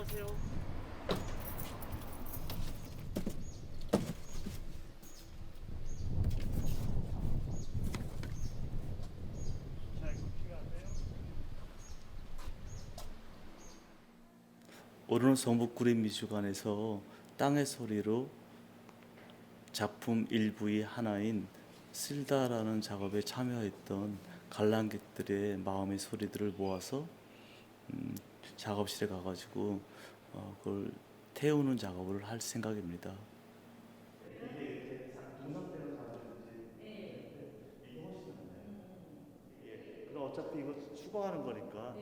나가세요. 오르는 성북구립미술관에서 땅의 소리로 작품 일부의 하나인 쓸다라는 작업에 참여했던 관람객들의 마음의 소리들을 모아서 음, 작업실에 가가지고 어, 그걸 태우는 작업을 할 생각입니다. 그럼 어차피 이거 수거하는 거니까.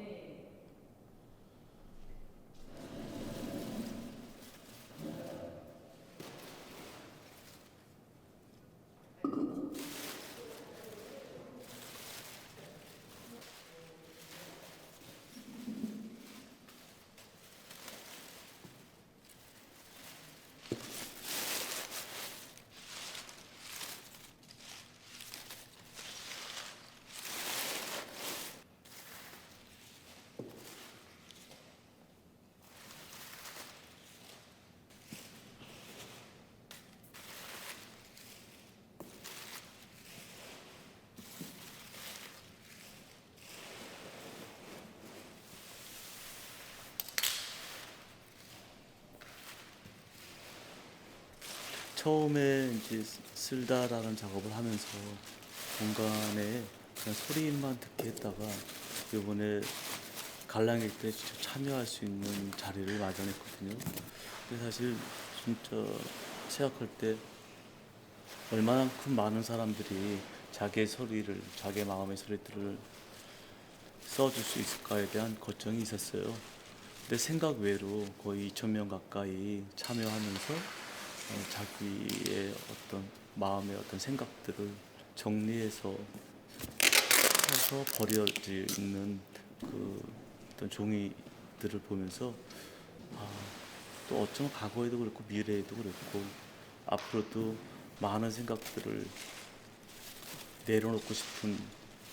처음에 이제 쓸다라는 작업을 하면서 공간에 그냥 소리만 듣게 했다가 이번에 관람객들이 직접 참여할 수 있는 자리를 마련했거든요. 근데 사실 진짜 생각할 때 얼마나 큰 많은 사람들이 자기의 소리를, 자기의 마음의 소리들을 써줄 수 있을까에 대한 걱정이 있었어요. 근데 생각 외로 거의 2천 명 가까이 참여하면서 어, 자기의 어떤 마음의 어떤 생각들을 정리해서 해서 버려져 있는 그 어떤 종이들을 보면서 아, 또 어쩌면 과거에도 그렇고 미래에도 그렇고 앞으로도 많은 생각들을 내려놓고 싶은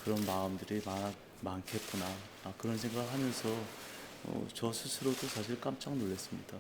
그런 마음들이 많, 많겠구나 아, 그런 생각을 하면서 어, 저 스스로도 사실 깜짝 놀랐습니다.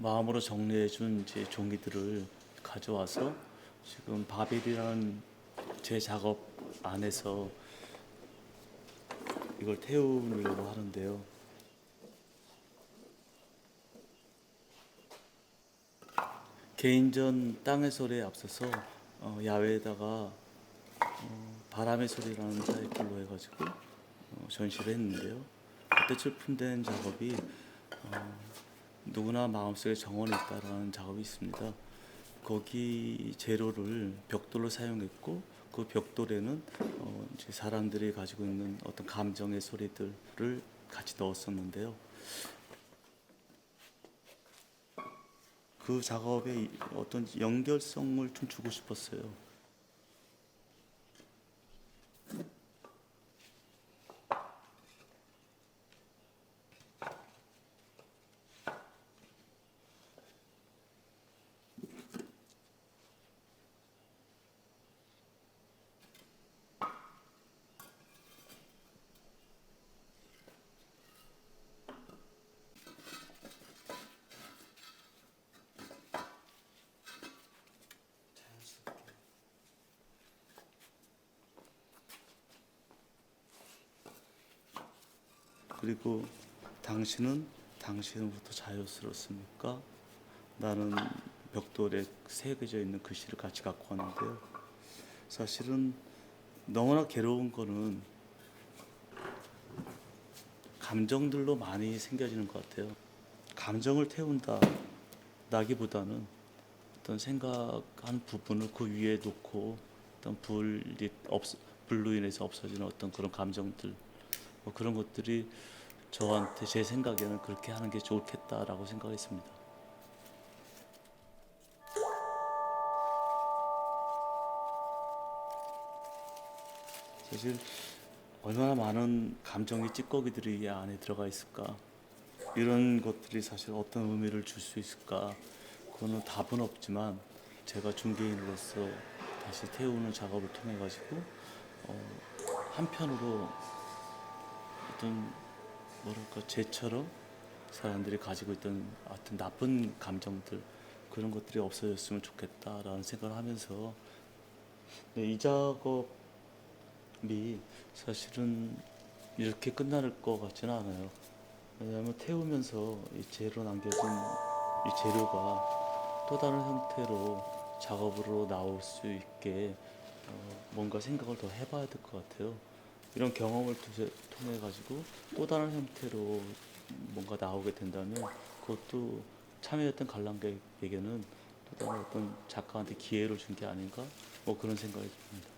마음으로 정리해준 이제 종이들을 가져와서 지금 바벨이라는 제 작업 안에서 이걸 태우려고 하는데요. 개인전 땅의 소리에 앞서서 어, 야외에다가 어, 바람의 소리라는 타이틀로 해가지고 어, 전시를 했는데요. 그때 출품된 작업이 어, 누구나 마음속에 정원이 있다라는 작업이 있습니다. 거기 재료를 벽돌로 사용했고 그 벽돌에는 어, 이제 사람들이 가지고 있는 어떤 감정의 소리들을 같이 넣었었는데요. 그 작업에 이- 어떤 연결성을 좀 주고 싶었어요. 그리고 당신은 당신으로부터 자유스럽습니까? 나는 벽돌에 새겨져 있는 글씨를 같이 갖고 왔는데요. 사실은 너무나 괴로운 거는 감정들로 많이 생겨지는 것 같아요. 감정을 태운다 나기보다는 어떤 생각한 부분을 그 위에 놓고 어떤 불이 없 불로 인해서 없어지는 어떤 그런 감정들 뭐 그런 것들이 저한테 제 생각에는 그렇게 하는 게 좋겠다라고 생각했습니다. 사실 얼마나 많은 감정의 찌꺼기들이 이 안에 들어가 있을까 이런 것들이 사실 어떤 의미를 줄 수 있을까 그거는 답은 없지만 제가 중개인으로서 다시 태우는 작업을 통해 가지고 어, 한편으로 어떤 뭐랄까 제처럼 사람들이 가지고 있던 어떤 나쁜 감정들 그런 것들이 없어졌으면 좋겠다라는 생각을 하면서 네, 이 작업이 사실은 이렇게 끝날 것 같지는 않아요. 왜냐하면 태우면서 이 재로 남겨진 이 재료가 또 다른 형태로 작업으로 나올 수 있게 어, 뭔가 생각을 더 해봐야 될 것 같아요. 이런 경험을 해 가지고 또 다른 형태로 뭔가 나오게 된다면 그것도 참여했던 관람객에게는 또 다른 어떤 작가한테 기회를 준 게 아닌가 뭐 그런 생각이 듭니다.